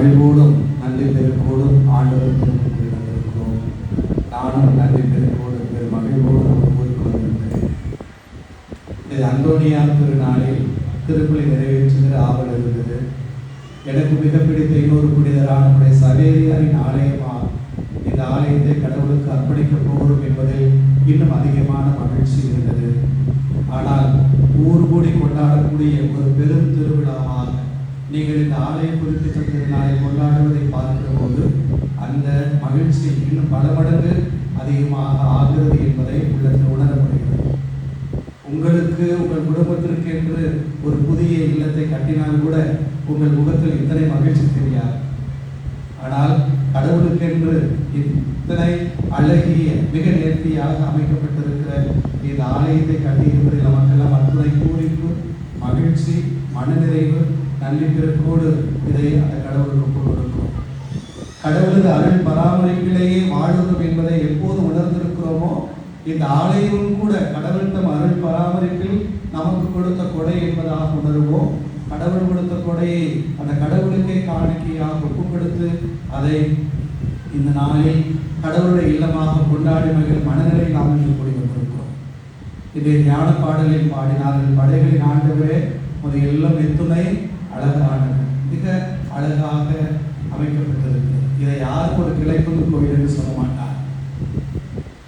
மகிழ்வோடும் நன்றி பெருக்கோடும் ஆண்டவர் வந்திருக்கிறோம் நானும் நன்றி பெருக்கோடும் பெரும் மகிழ்வோடும் கூறிக்கொண்டிருக்கிறேன். இது அந்தோனியா திருநாளில் திருப்பலி நிறைவேற்றுகிற ஆவல் இருந்தது. எனக்கு மிக பிடித்த இன்னொரு புனிதரான நம்முடைய சவேரியாரின் ஆலயமா இந்த ஆலயத்தை கடவுளுக்கு அர்ப்பணிக்கப் போகிறோம் என்பதில் இன்னும் அதிகமான மகிழ்ச்சி இருந்தது. ஆனால் ஊர் கூடி கொண்டாடக்கூடிய ஒரு பெரும் திருவிழாவாக நீங்கள் இந்த ஆலய குறிப்பிட்ட திருநாளை கொண்டாடுவதை பார்க்கிற போது அந்த மகிழ்ச்சி இன்னும் பல மடங்கு அதிகமாக ஆகிறது என்பதை உள்ளத்தில் உணர முடிகிறது. உங்களுக்கு உங்கள் குடும்பத்திற்கு என்று ஒரு புதிய இல்லத்தை கட்டினால் கூட உங்கள் முகத்தில் இத்தனை மகிழ்ச்சி தெரியாது. ஆனால் கடவுளுக்கென்று இத்தனை அழகிய மிக நேர்த்தியாக அமைக்கப்பட்டிருக்கிற இந்த ஆலயத்தை கட்டியிருப்பதில் நமக்கெல்லாம் அத்துணை பூரிப்பு மகிழ்ச்சி மனநிறைவு நல்லிப்பிறப்போடு இதை அந்த கடவுளுக்கு ஒப்புக்கொடுக்கும் கடவுளது அருள் பராமரிப்பிலேயே வாழ்கிறோம் என்பதை எப்போது உணர்ந்திருக்கிறோமோ இந்த ஆலயமும் கூட கடவுள் தம் அருள் பராமரிப்பில் நமக்கு கொடுத்த கொடை என்பதாக உணர்வோம். கடவுள் கொடுத்த கொடையை அந்த கடவுளுக்கே காணிக்கையாக ஒப்பு கொடுத்து அதை இந்த நாளில் கடவுளுடைய இல்லமாக கொண்டாடி மகிழ் மனநிலை நாம் இன்று கூடி வந்திருக்கிறோம். இதை ஞான பாடலில் பாடினார்கள் படைகளின் ஆண்டவரே ஒரு எல்லாம் எத்துணை அழகானது மிக அழகாக அமைக்கப்பட்டிருக்கு. இதை யாருக்கும் ஒரு கிளைப்புந்து கோயில் என்று சொல்ல மாட்டார்.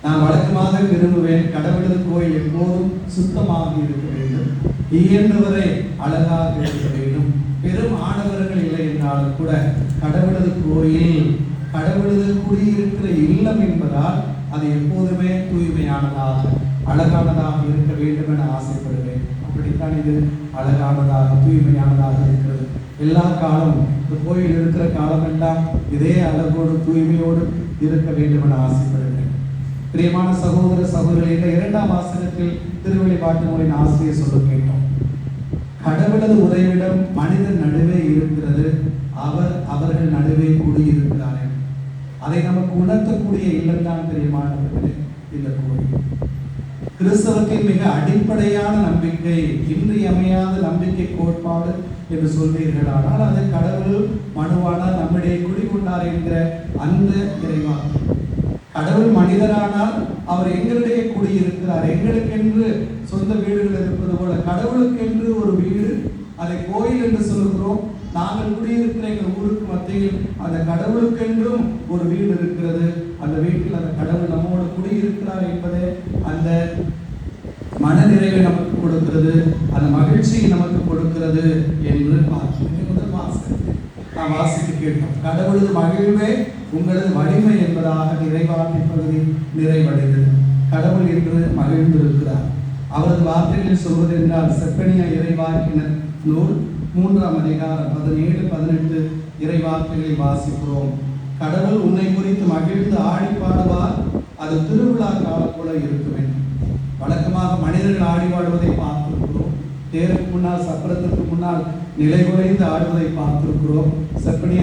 நான் வழக்கமாக விரும்புவேன் கடவுளது கோயில் எப்போதும் சுத்தமாக இருக்க வேண்டும். இயன்றவரை அழகாக இருக்க வேண்டும். பெரும் ஆடவர்கள் இல்லை என்றாலும் கூட கடவுளது கோயில் கடவுளது குடியிருக்கிற இல்லம் என்பதால் அது எப்போதுமே தூய்மையானதாக அழகானதாக இருக்க வேண்டும் என ஆசைப்படுவேன். இப்படித்தான் இது அழகானதாக தூய்மையானதாக இருக்கிறது. எல்லா காலமும் இந்த கோயில் இருக்கிற காலமெல்லாம் இதே அழகோடு தூய்மையோடு இருக்க வேண்டும் என ஆசைப்படுகிறேன். பிரியமான சகோதர சகோதரர்களே இந்த இரண்டாம் ஆசனத்தில் திருவெளிப்பாட்டு நூலின் ஆசிரியர் சொல்ல கேட்டோம். கடவுளது உதவிடம் மனிதன் நடுவே இருக்கிறது அவர் அவர்கள் நடுவே கூடியிருக்கிறார்கள். அதை நமக்கு உணர்த்தக்கூடிய இல்லம்தான் பிரியமானவர்களே இந்த கோயில். கிறிஸ்தவத்தின் மிக அடிப்படையான நம்பிக்கை இன்றியமையாத நம்பிக்கை கோட்பாடு என்று சொல்வீர்கள் ஆனால் அது கடவுள் மனுவானால் நம்மிடையே குடிகொண்டார் என்கிற அந்த இறைவா. கடவுள் மனிதரானால் அவர் எங்களிடையே குடியிருக்கிறார். எங்களுக்கென்று சொந்த வீடுகள் இருப்பது போல கடவுளுக்கென்று ஒரு வீடு அதை கோயில் என்று சொல்லுகிறோம். நாங்கள் குடியிருக்கிற எங்கள் ஊருக்கு மத்தியில் அந்த கடவுளுக்கென்றும் ஒரு வீடு இருக்கிறது அந்த வீட்டில் அந்த கடவுள் நம்மோடு குடியிருக்கிறார் என்பதே அந்த மனநிறைவை நமக்கு கொடுக்கிறது அந்த மகிழ்ச்சியை நமக்கு கொடுக்கிறது என்று பார்க்கிறேன் முதல் வாசகத்தில் நாம் வாசித்து கேட்டோம் கடவுளது மகிழ்வே உங்களது வலிமை என்பதாக நிறைவாட்டி பகுதி நிறைவடைந்தது. கடவுள் என்று மகிழ்ந்திருக்கிறார். அவரது வார்த்தைகளில் சொல்வதென்றால் செப்பனியா இறைவாக்கினர் நூல் மூன்றாம் அதிகாரம் பதினேழு பதினெட்டு இறைவார்த்தைகளை வாசிக்கிறோம். கடவுள் உன்னை குறித்து மகிழ்ந்து ஆடி பாடுவார் அது திருவிழா காலம் போல இருக்க வேண்டும் வழக்கமாக மனிதர்கள் ஆடி பாடுவதை பார்த்திருக்கிறோம். தேருக்கு முன்னால் சப்பரத்திற்கு முன்னால் நிலை குறைந்து ஆடுவதை பார்த்திருக்கிறோம். செப்பனிய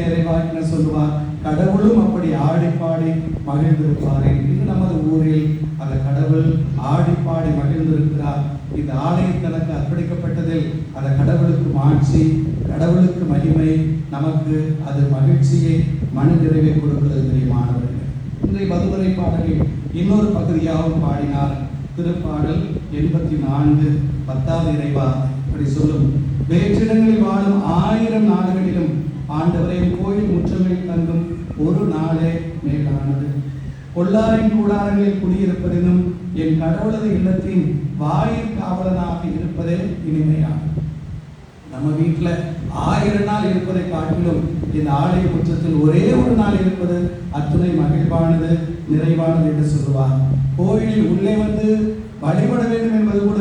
என்ன சொல்லுவார்? கடவுளும் அப்படி ஆடிப்பாடி பாடி மகிழ்ந்திருப்பார். என்று நமது ஊரில் அந்த கடவுள் ஆடிப்பாடி மகிழ்ந்திருக்கிறார். இந்த ஆலயம் தனக்கு அர்ப்பணிக்கப்பட்டதில் அந்த கடவுளுக்கு மாட்சி கடவுளுக்கு மகிமை நமக்கு அது மகிழ்ச்சியை மன நிறைவை கொடுக்கிறது தெரியுமானவர்கள் இன்றைய மதுரை பாடலில் இன்னொரு பகுதியாகவும் பாடினார் திருப்பாடல் எண்பத்தி நான்கு பத்தாவது இறைவா. அப்படி சொல்லும். வேற்றிடங்களில் வாழும் ஆயிரம் நாடுகளிலும் ஆண்டவரை கோயில் முற்றமையில் தங்கும் ஒரு நாளே மேலானது. கொள்ளாரின் கூடாரங்களில் குடியிருப்பதினும் என் கடவுளது இல்லத்தின் வாயில் காவலனாக இருப்பதே இனிமையாகும். நம்ம வீட்டில் ஆயிரம் நாள் இருப்பதை காட்டிலும் இந்த ஆலய குற்றத்தில் ஒரே ஒரு நாள் இருப்பது அத்துணை மகிழ்வானது நிறைவானது என்று சொல்லுவார். கோயிலில் உள்ளே வந்து வழிபட வேண்டும் என்பது கூட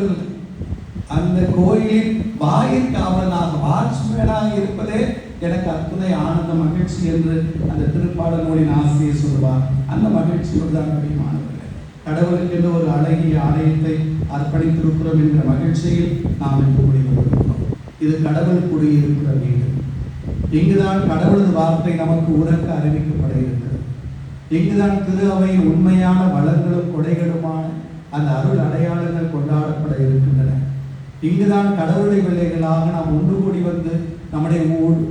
அந்த கோயிலின் வாயில் காவலனாக வாட்ச்மேனாக இருப்பதே எனக்கு அத்துணை ஆனந்த மகிழ்ச்சி என்று அந்த திருப்பாடலோடின் ஆசிரியர் சொல்லுவார். அந்த மகிழ்ச்சியோடு தான் முடியுமானவர்களே கடவுளுக்கு என்று ஒரு அழகிய ஆலயத்தை அர்ப்பணித்திருக்கிறோம் என்ற மகிழ்ச்சியில் நாம் இன்று முடிவெடுக்கிறோம். இது கடவுள் குடியிருக்கிற வீடு. இங்குதான் கடவுளது வார்த்தை நமக்கு உறக்க அறிவிக்கப்பட இருக்கிறது. இங்குதான் திரு அவை உண்மையான வளங்களும் கொடைகளுமான அந்த அருள் அடையாள இங்குதான் கடவுளுடைய பிள்ளைகளாக நாம் ஒன்று கூடி வந்து நம்முடைய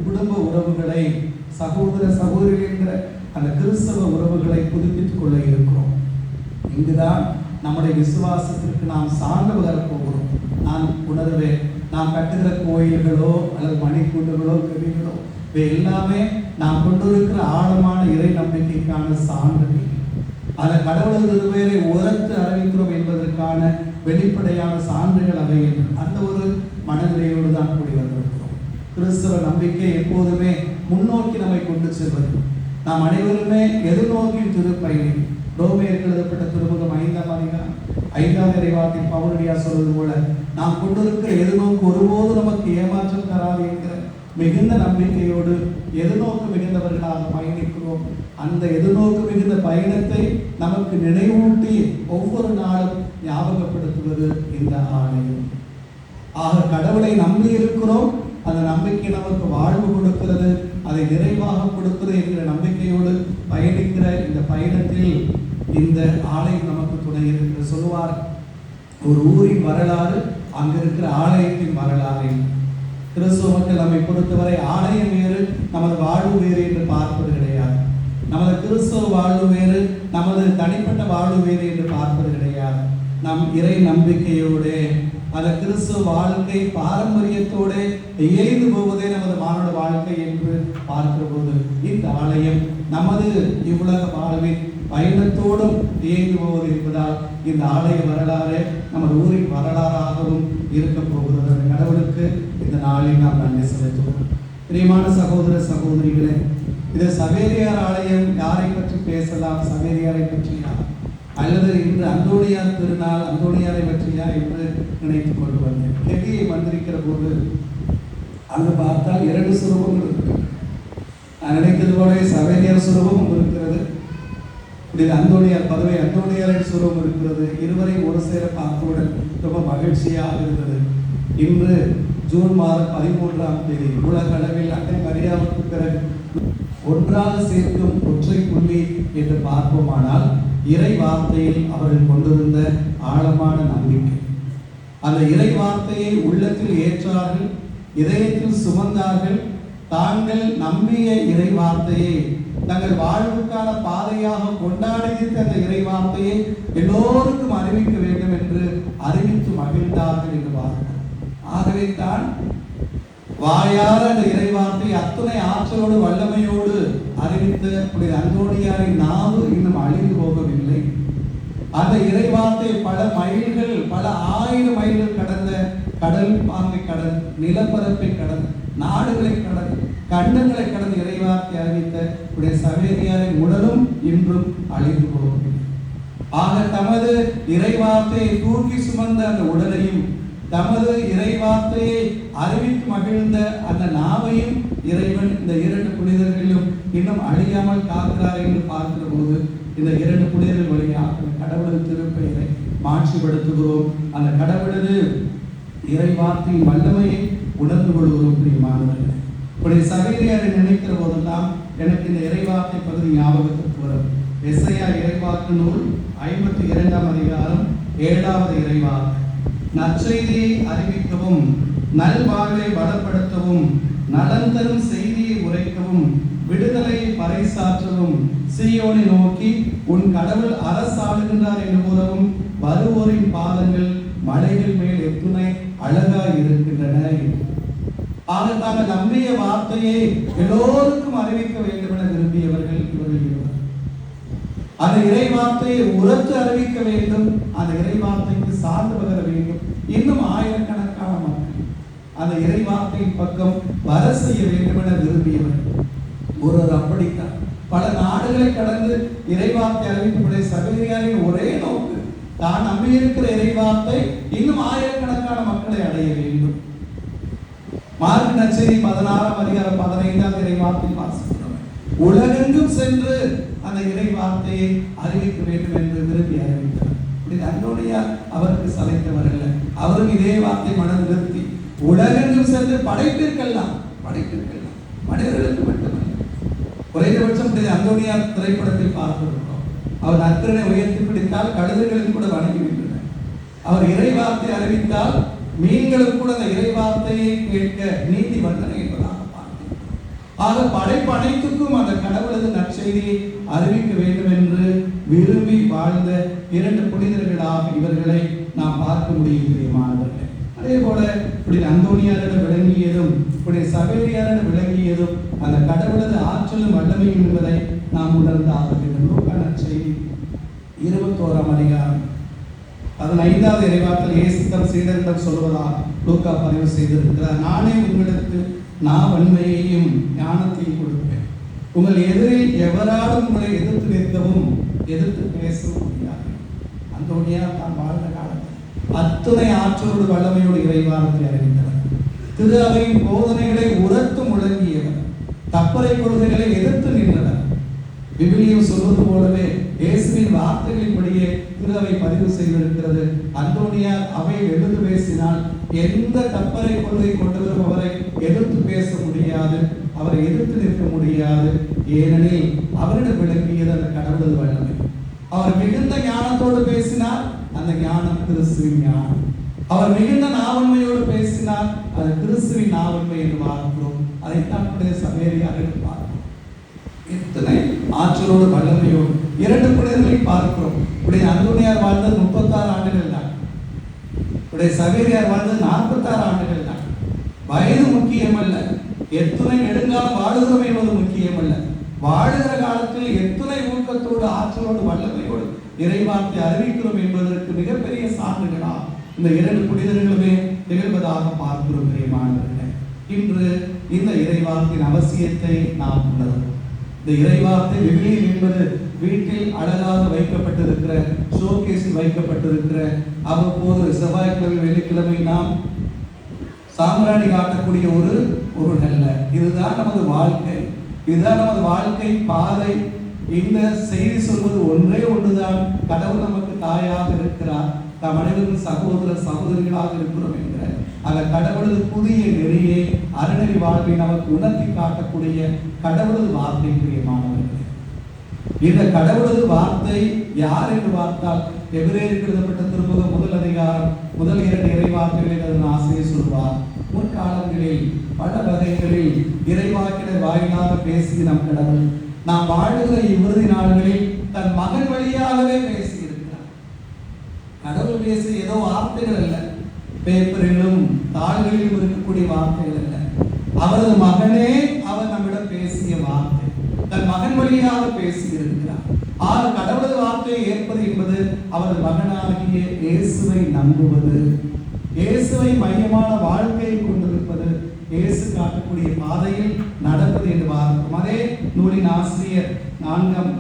குடும்ப உறவுகளை சகோதர சகோதரி என்கிற அந்த கிறிஸ்தவ உறவுகளை புதுப்பித்துக் கொள்ள இருக்கிறோம். இங்குதான் நம்முடைய விசுவாசத்திற்கு நாம் சார்ந்து வளரப் போகிறோம் நான் உணர்வேன் நாம் கட்டுகிற கோயில்களோ அல்லது மணிக்கூண்டுகளோ கவிகளோ இவை எல்லாமே நாம் கொண்டிருக்கிற ஆழமான இறை நம்பிக்கைக்கான சான்று அதில் கடவுளது இருவேரை உரத்து அறிவிக்கிறோம் என்பதற்கான வெளிப்படையான சான்றுகள் அவை அந்த ஒரு மனநிலையோடு தான் கூடி வந்திருக்கிறோம். கிறிஸ்தவ நம்பிக்கை எப்போதுமே முன்னோக்கி நம்மை கொண்டு செல்வது. நாம் அனைவருமே எதிர்நோக்கின் திருப்பயணி ரோமியருக்கு எழுதப்பட்ட திருமுகம் ஐந்தாம் அதிகாரம் ஐந்தாம் இறைவாக்கில் பவுரடியா சொல்வது போல நாம் கொண்டிருக்கிற எதிர்நோக்கு ஒருபோது நமக்கு ஏமாற்றம் தராது என்கிற மிகுந்த நம்பிக்கையோடு எதிர்நோக்கு மிகுந்தவர்களாக பயணிக்கிறோம். அந்த எதிர்நோக்கு மிகுந்த பயணத்தை நமக்கு நினைவூட்டி ஒவ்வொரு நாளும் ஞாபகப்படுத்துவது இந்த ஆலயம் ஆக கடவுளை நம்பி இருக்கிறோம் அந்த நம்பிக்கை நமக்கு வாழ்வு கொடுக்கிறது அதை நிறைவாக கொடுக்கிறது என்கிற நம்பிக்கையோடு பயணிக்கிற இந்த பயணத்தில் இந்த ஆலயம் நமக்கு துணை என்று சொல்லுவார் ஒரு ஊரின் வரலாறு அங்கு இருக்கிற ஆலயத்தின் வரலாறு. கிறிஸ்துவ மக்கள் நம்மை பொறுத்தவரை ஆலயம் வேறு நமது வாழ்வு வேறு என்று பார்ப்பது கிடையாது. நமது கிறிஸ்துவ வாழ்வு வேறு நமது தனிப்பட்ட வாழ்வு வேறு என்று பார்ப்பது கிடையாது. நம் இறை நம்பிக்கையோடு அந்த கிறிஸ்துவ வாழ்க்கை பாரம்பரியத்தோடு இயைந்து போவதே நமது மானோட வாழ்க்கை என்று பார்க்கிற போது இந்த ஆலயம் நமது இவ்வுலக வாழ்வின் பயணத்தோடும் இயங்கி போவது என்பதால் இந்த ஆலய வரலாறு நமது ஊரின் வரலாறாகவும் இருக்க போகிறது. கடவுளுக்கு இந்த நாளில் நாம் நன்றி செலுத்துவோம். பிரியமான சகோதர சகோதரிகளே இது சவேரியார் ஆலயம் யாரை பற்றி பேசலாம்? சவேரியாரை பற்றியா? அல்லது இன்று அந்தோணியார் திருநாள் அந்தோணியாரை பற்றியா என்று நினைத்துக் கொண்டு வந்தேன். கெவியை வந்திருக்கிற போது அங்கு பார்த்தால் இரண்டு சுரூபங்கள் இருக்கு நான் நினைத்தது போல சவேரியார் சுரூபமும் இருக்கிறது. இதில் அந்தோணியார் பதவி அந்தோணியாரின் சுரூபம் இருக்கிறது. இருவரையும் ஒரு சேர பார்த்தவுடன் ரொம்ப மகிழ்ச்சியாக இருந்தது. இன்று ஜூன் மாதம் பதிமூன்றாம் தேதி உலக அளவில் அன்னை மரியாவுக்கு பிறகு ஒன்றாக சேர்க்கும் ஒற்றை புள்ளி என்று பார்ப்போமானால் இறை வார்த்தையில் அவர்கள் கொண்டிருந்த ஆழமான நம்பிக்கை. அந்த இறை வார்த்தையை உள்ளத்தில் ஏற்றார்கள் இதயத்தில் சுமந்தார்கள். தாங்கள் நம்பிய இறை வார்த்தையை தங்கள் வாழ்வுக்கான பாதையாக கொண்டாடித்த அந்த இறை வார்த்தையை எல்லோருக்கும் அறிவிக்க வேண்டும் என்று அறிவித்து மகிழ்ந்தார்கள் என்று பார்க்கிறோம் ஆகவே தான் வாயார அந்த இறைவார்த்தை அத்துணை ஆற்றலோடு வல்லமையோடு அறிவித்த புனித அந்தோணியாரின் நாவு இன்னும் அழிந்து போகவில்லை. அந்த இறைவார்த்தை பல மைல்கள் பல ஆயிரம் மைல்கள் கடந்த கடல் பாங்கை கடல் நிலப்பரப்பை கடந்த நாடுகளை கடந்த கண்டங்களை கடந்த இறைவார்த்தை அறிவித்த உடைய சவேரியாரின் உடலும் இன்றும் அழிந்து போகவில்லை. ஆக தமது இறைவார்த்தையை தூக்கி சுமந்த அந்த உடலையும் தமது இறைவார்த்தையை அறிவித்து மகிழ்ந்த அந்த நாவையும் இறைவன் இந்த இரண்டு புனித இன்னும் அழியாமல் காக்கிறார் என்று பார்க்கிற போது இந்த இரண்டு புனிதர்கள் வழியாக கடவுளது திருப்பெயரை மாட்சிப்படுத்துகிறோம். அந்த கடவுளது இறைவார்த்தையின் வல்லமையை உணர்ந்து கொள்கிறோம் பிரியமானவர்கள். இப்படி சகோதரியாரை நினைக்கிற போதெல்லாம் எனக்கு இந்த இறைவார்த்தை பகுதி ஞாபகத்துக்கு வரும். எஸ்ஐயா இறைவாக்கு நூல் ஐம்பத்தி இரண்டாம் அதிகாரம் ஏழாவது இறைவாக்கு. நற்செய்தியை அறிவிக்கவும் நல்வாழ்வை பலப்படுத்தவும் நலன் தரும் விடுதலை பறைசாற்றவும் சீயோனை நோக்கி உன் கடவுள் அரசாளுகின்றார் என்று கூறவும் வருவோரின் பாதங்கள் மலைகள் மேல் எத்துணை அழகாய் இருக்கின்றன. ஆக தாங்கள் நம்பிய வார்த்தையை எல்லோருக்கும் அறிவிக்க வேண்டும் என விரும்பியவர்கள் இவர்கள் அந்த இறை வார்த்தையை உரத்து அறிவிக்க வேண்டும். அந்த இறை வார்த்தைக்கு சார்ந்து வர வேண்டும். இன்னும் ஆயிரக்கணக்கான மக்கள் அந்த இறை வார்த்தையின் பக்கம் வர செய்ய வேண்டும் என விரும்பியவர்கள். நாடுகளை கடந்து இறைவார்த்தை அறிவிக்கக்கூடிய சகோதரியாரின் ஒரே நோக்கு தான் நம்பியிருக்கிற இறைவார்த்தை இன்னும் ஆயிரக்கணக்கான மக்களை அடைய வேண்டும். மார்க் நச்சரி பதினாறாம் அதிகாரம் பதினைந்தாம் இறைவார்த்தை வாசிக்கிறோம் உலகெங்கும் சென்று அந்த இறை வார்த்தையை அறிவிக்க வேண்டும் என்று விரும்பி அறிவித்தார் இது அந்தோனியார் அவருக்கு சலைத்தவர் அவரும் இதே வார்த்தை மனம் நிறுத்தி உலகெங்கும் சென்று படைப்பிற்கெல்லாம் படைப்பிற்கெல்லாம் மனிதர்களுக்கு மட்டும் குறைந்தபட்சம் அந்தோனியார் திரைப்படத்தில் பார்த்திருக்கிறோம். அவர் அத்தனை உயர்த்தி பிடித்தால் கழுதைகளுக்கு கூட வணங்கி விட்டனர் அவர் இறை வார்த்தை அறிவித்தால் மீன்களும் கூட அந்த இறை வார்த்தையை கேட்க நீதி வந்தனை என்பதாக பார்க்கிறோம் ஆக படைப்பு அனைத்துக்கும் அந்த கடவுளது நற்செய்தியை அறிவிக்க வேண்டும் என்று விரும்பி வாழ்ந்த இரண்டு புனிதர்களாக இவர்களை நாம் பார்க்க முடியும் பிரியமானவர்களே அதே போல இப்படி அந்தோணியாரிடம் விளங்கியதும் இப்படி சபேரியாரிடம் விளங்கியதும் அந்த கடவுளது ஆற்றலும் வல்லமையும் என்பதை நாம் உணர்ந்து வேண்டும். லூக்கா இருபத்தோராம் அதிகாரம். அதன் ஐந்தாவது இறைவாற்றல் இயேசு தம் சீடரிடம் சொல்வதாக லூக்கா பதிவு செய்திருக்கிறார் நானே உங்களுக்கு நான் வன்மையையும் ஞானத்தையும் கொடுப்பேன். உங்கள் எதிரில் எவராலும் உங்களை எதிர்த்து நிற்கவும் எதிர்த்து பேசவும் முடியாது. அந்தோனியா தான் வாழ்ந்த அத்துணை ஆற்றலோடு வல்லமையோடு இறைவானத்தை அறிவித்தவர் திரு அவையின் போதனைகளை உரத்து முழங்கியவர். தப்பறை கொள்கைகளை எதிர்த்து நின்றனர். விபிலியம் சொல்வது போலவே இயேசுவின் வார்த்தைகளின்படியே திரு அவை பதிவு செய்திருக்கிறது. அந்தோனியார் அவை எழுந்து பேசினால் எந்த தப்பறை கொள்கை கொண்டு அவரை எதிர்த்து பேச முடியாது அவரை எதிர்த்து நிற்க முடியாது. ஏனெனில் அவரிடம் விளங்கியது அந்த கடவுளது வல்லமை. அவர் மிகுந்த ஞானத்தோடு பேசினார் அந்த ஞானம் கிறிஸ்துவின் ஞானம். அவர் மிகுந்த நாவன்மையோடு பேசினார் அது கிறிஸ்துவின் நாவன்மை என்று பார்க்கிறோம் அதைத்தான் புனித சபேரியார்கள் பார்க்கிறோம். இத்தனை ஆற்றலோடு வல்லமையோடு இரண்டு புனிதர்களை பார்க்கிறோம். இப்படி அந்தோனியார் வாழ்ந்தது முப்பத்தாறு ஆண்டுகள் தான். உடைய சவேரியார் வாழ்ந்தது நாற்பத்தாறு ஆண்டுகள் தான். வயது முக்கியமல்ல. எத்தனை நெடுங்காலம் வாழுகிறோம் என்பது முக்கியமல்ல. வாழுகிற காலத்தில் எத்தனை ஊக்கத்தோடு ஆற்றலோடு வல்லமையோடு இறைவார்த்தை அறிவிக்கிறோம் என்பதற்கு மிகப்பெரிய சான்றுகளா இந்த இரண்டு புனிதர்களுமே நிகழ்வதாக பார்க்கிறோம் பிரியமானவர்களே. இன்று இந்த இறைவார்த்தையின் அவசியத்தை நாம் உணர்வோம். இந்த இறைவார்த்தை விவிலியம் என்பது வீட்டில் அழகாக வைக்கப்பட்டிருக்கிற ஷோகேஸில் வைக்கப்பட்டிருக்கிற அவ்வப்போது செவ்வாய்க்கிழமை வெள்ளிக்கிழமை நாம் சாம்ராணி காட்டக்கூடிய ஒரு பொருள் அல்ல. இதுதான் நமது வாழ்க்கை. இதுதான் நமது வாழ்க்கை பாதை. இந்த செய்தி சொல்வது ஒன்றே ஒன்றுதான். கடவுள் நமக்கு தாயாக இருக்கிறார். நம் அனைவரும் சகோதர சகோதரிகளாக இருக்கிறோம் என்கிற அந்த கடவுளது புதிய நெறியை அறநெறி வாழ்வை நமக்கு உணர்த்தி காட்டக்கூடிய கடவுளது வார்த்தை பிரியமானவர்கள். இந்த கடவுளது வார்த்தை யார் என்று பார்த்தால் எதிரே எழுதப்பட்ட திருமுக முதல் அதிகாரம் முதல் இரண்டு இறைவார்த்தைகளில் அதன் ஆசிரியர் சொல்வார். முற்காலங்களில் பல வகைகளில் இறைவாக்கினர் வாயிலாக பேசிய நம் கடவுள். நாம் வாழுகிற இவ்விறுதி நாள்களில் தன் மகன் வழியாகவே பேசியிருக்கிறார். கடவுள் பேசிய ஏதோ வார்த்தைகள் அல்ல. பேப்பரிலும் தாள்களிலும் இருக்கக்கூடிய வார்த்தைகள் அல்ல. அவரது மகனே அவர் நம்மிடம் பேசிய வார்த்தை. தன் மகன் வழியாக பேசியிருக்கிறார். ஆறு கடவுளது வார்த்தையை ஏற்பது என்பது அவரது மகனாகிய இயேசுவை நம்புவது. இயேசுவை மையமான வாழ்க்கையை கொண்டிருப்பது இயேசு காட்டக்கூடிய பாதையில் நடப்பது என்று பார்க்கிறோம். அதே நூலின் ஆசிரியர் நான்காம்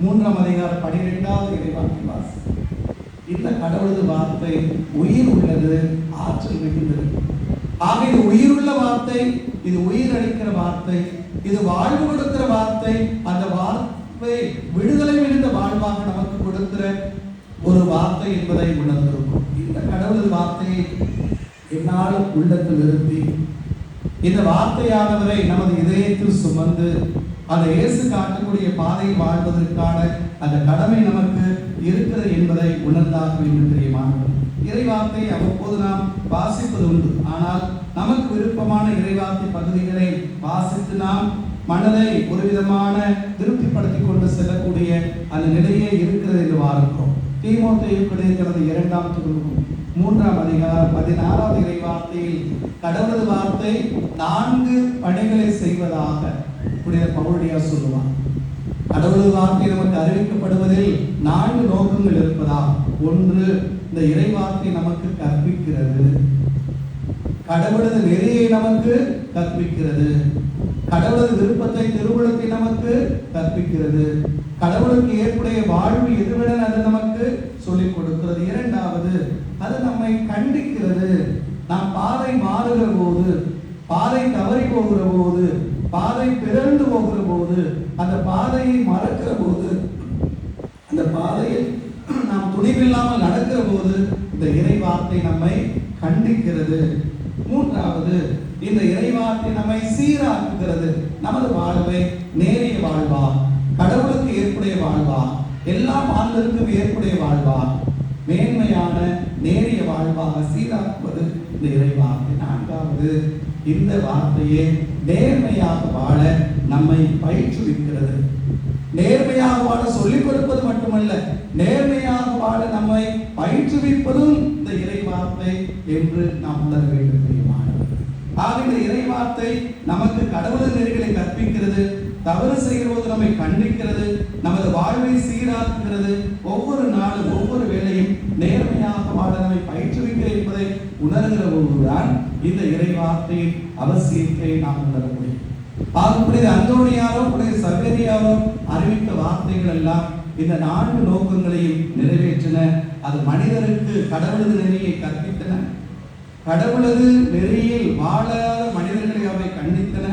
மூன்றாம் அதிகாரம் பனிரெண்டாவது இறைவாக்கி வாசி இந்த கடவுளது வார்த்தை உயிர் உள்ளது ஆற்றல் மிகுந்தது. ஆக இது உயிருள்ள வார்த்தை இது உயிர் அளிக்கிற வார்த்தை இது வாழ்வு கொடுக்கிற வார்த்தை. அந்த வார்த்தை விடுதலை மிகுந்த வாழ்வாக நமக்கு கொடுக்கிற ஒரு வார்த்தை என்பதை உணர்ந்திருக்கும் இந்த கடவுளது வார்த்தையை என்னால் உள்ளத்தில் நிறுத்தி இந்த வார்த்தையானவரை நமது இதயத்தில் சுமந்து அந்த இயேசு காட்டக்கூடிய பாதையில் வாழ்வதற்கான அந்த கடமை நமக்கு இருக்கிறது என்பதை உணர்ந்தாக வேண்டும் தெரியுமா? இறைவார்த்தை அவ்வப்போது நாம் வாசிப்பது உண்டு. ஆனால் நமக்கு விருப்பமான இறைவார்த்தை பகுதிகளை வாசித்து நாம் மனதை ஒரு விதமான திருப்திப்படுத்தி கொண்டு செல்லக்கூடிய அந்த நிலையே இருக்கிறது என்று வாழ்கிறோம் தீமோத்தையும் கிடைக்கிறது இரண்டாம் திருமுகம் மூன்றாம் அதிகாரம் பதினாறாவது இறை வார்த்தையில் கடவுளது வார்த்தை நான்கு பணிகளை செய்வதாக புனித பவுலியா சொல்லுவான் கடவுளது வார்த்தை நமக்கு அறிவிக்கப்படுவதில் நான்கு நோக்கங்கள் இருப்பதா? ஒன்று இந்த இறை வார்த்தை நமக்கு கற்பிக்கிறது. கடவுளது நெறியை நமக்கு கற்பிக்கிறது. கடவுளது விருப்பத்தை திருவுளத்தை நமக்கு கற்பிக்கிறது. கடவுளுக்கு ஏற்புடைய வாழ்வு எதுவுடன் அது நமக்கு சொல்லிக் கொடுக்கிறது. இரண்டாவது அது நம்மை கண்டிக்கிறது. நாம் பாதை மாறுகிற போது பாதை தவறி போகிற போது பாதை பிறந்து போகிற போது அந்த பாதையை மறக்கிற போது அந்த பாதையில் நாம் துணிவில்லாமல் நடக்கிற போது இந்த இறை வார்த்தை நம்மை கண்டிக்கிறது. மூன்றாவது இந்த இறைவார்த்தை நம்மை சீராக்குகிறது. நமது வாழ்வை நேரிய வாழ்வா கடவுளுக்கு ஏற்புடைய வாழ்வா எல்லா மாந்தருக்கும் ஏற்புடைய வாழ்வா மேன்மையான நேரிய வாழ்வாக சீராக்குவது இந்த இறை நான்காவது இந்த வார்த்தையே நேர்மையாக வாழ நம்மை பயிற்றுவிக்கிறது நேர்மையாக வாழ சொல்லிக் கொடுப்பது மட்டுமல்ல நேர்மையாக வாழ நம்மை பயிற்றுவிப்பதும் இந்த இறை வார்த்தை என்று நாம் உணர வேண்டும் பிரியமானவர்களே. ஆக இந்த இறை வார்த்தை நமக்கு கடவுள் நெறிகளை கற்பிக்கிறது தவறு செய்கிற போது நம்மை கண்டிக்கிறது நமது வாழ்வை சீராக்குகிறது. ஒவ்வொரு நாளும் ஒவ்வொரு வேலையும் நேர்மையாக வாழ நம்மை பயிற்றுவிக்கிறேன் என்பதை உணர்கிற போதுதான் இந்த இறை வார்த்தையின் அவசியத்தை நாம் உணர முடியும். ஆக புனித அந்தோணியாரோ புனித சவேரியாரோ அறிவித்த வார்த்தைகள் எல்லாம் இந்த நான்கு நோக்கங்களையும் நிறைவேற்றின. அது மனிதருக்கு கடவுளது நெறியை கற்பித்தன. கடவுளது நெறியில் வாழாத மனிதர்களை அவை கண்டித்தன.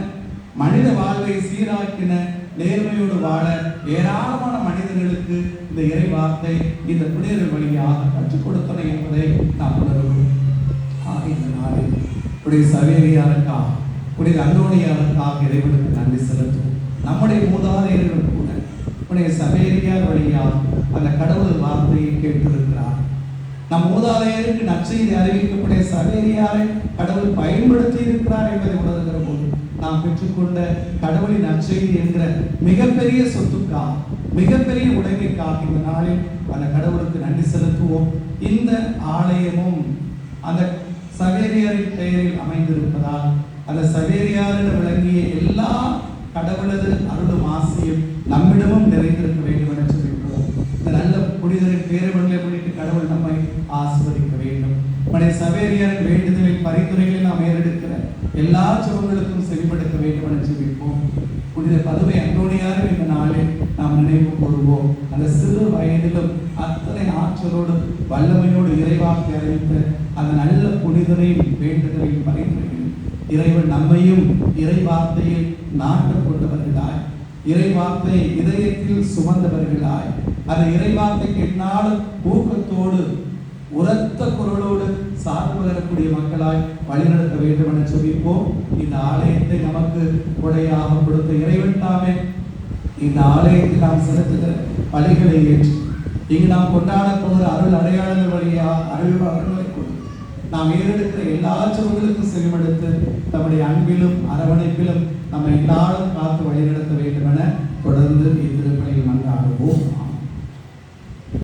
மனித வாழ்வை சீராக்கின. நேர்மையோடு வாழ ஏராளமான மனிதர்களுக்கு இந்த இறை வார்த்தை இந்த புனிதர்கள் வழியாக கற்றுக் கொடுத்தன என்பதை நாம் உணர்வோம். ஆக இந்த நாளில் புனித சவேரியாருக்கா புனித அந்தோணியாருக்காக இறைவனுக்கு நன்றி செலுத்தும் நம்முடைய மூதாதையர்கள் கூட புனித சவேரியார் வழியாக அந்த கடவுள் வார்த்தையை கேட்டிருக்கிறார். நம் மூதாதையருக்கு நற்செய்தி அறிவிக்கக்கூடிய சவேரியாரை கடவுள் பயன்படுத்தி இருக்கிறார் என்பதை உணர்கிற போது நாம் பெற்றுக்கொண்ட கடவுளின் நற்செய்தி என்கிற மிகப்பெரிய சொத்துக்காக மிகப்பெரிய உடைமைக்காக இந்த நாளில் அந்த கடவுளுக்கு நன்றி செலுத்துவோம். இந்த ஆலயமும் அந்த சவேரியாரின் பெயரில் அமைந்திருப்பதால் அந்த சவேரியாரில் விளங்கிய எல்லா கடவுளது அருளும் ஆசையும் நம்மிடமும் நிறைந்திருக்க வேண்டும் என சொல்லியிருக்கிறோம். இந்த நல்ல புனிதரின் பேரவர்களை முன்னிட்டு கடவுள் நம்மை ஆசிர்வதிக்க வேண்டும். நம்முடைய சவேரியாரின் வேண்டும் எல்லா சுகங்களுக்கும் செவிப்படுத்த வேண்டும் என ஜீவிப்போம் புனித பதுவை அந்தோணியாரும் இந்த நாளில் நாம் நினைவு கூறுவோம். அந்த சிறு வயதிலும் அத்தனை ஆற்றலோடு வல்லமையோடு இறைவாக்கி அறிவித்த அந்த நல்ல புனிதரையும் வேண்டுதலையும் பரிந்துரையில் இறைவன் நம்மையும் இறைவார்த்தையில் நாட்டம் கொண்டவர்களாய் இறைவார்த்தை இதயத்தில் சுமந்தவர்களாய் அந்த இறைவார்த்தைக்கு என்னாலும் ஊக்கத்தோடு உரத்த குரலோடு சார்பு வரக்கூடிய மக்களாய் வழிநடத்த வேண்டும் என சொல்லிப்போம் இந்த ஆலயத்தை நமக்கு கொடையாக கொடுத்த இறைவன் தாமே. இந்த ஆலயத்தில் நாம் செலுத்துகிற பலிகளை ஏற்று இங்கு நாம் கொண்டாட போகிற அருள் அடையாளங்கள் வழியா அருள் அருளை கொடு நாம் ஏறெடுக்கிற எல்லா சுவங்களுக்கும் செவிமடுத்து தம்முடைய அன்பிலும் அரவணைப்பிலும் நம்மை எல்லாரும் காத்து வழிநடத்த வேண்டும் என தொடர்ந்து இத்திருப்பணியில் மன்றாடுவோம்.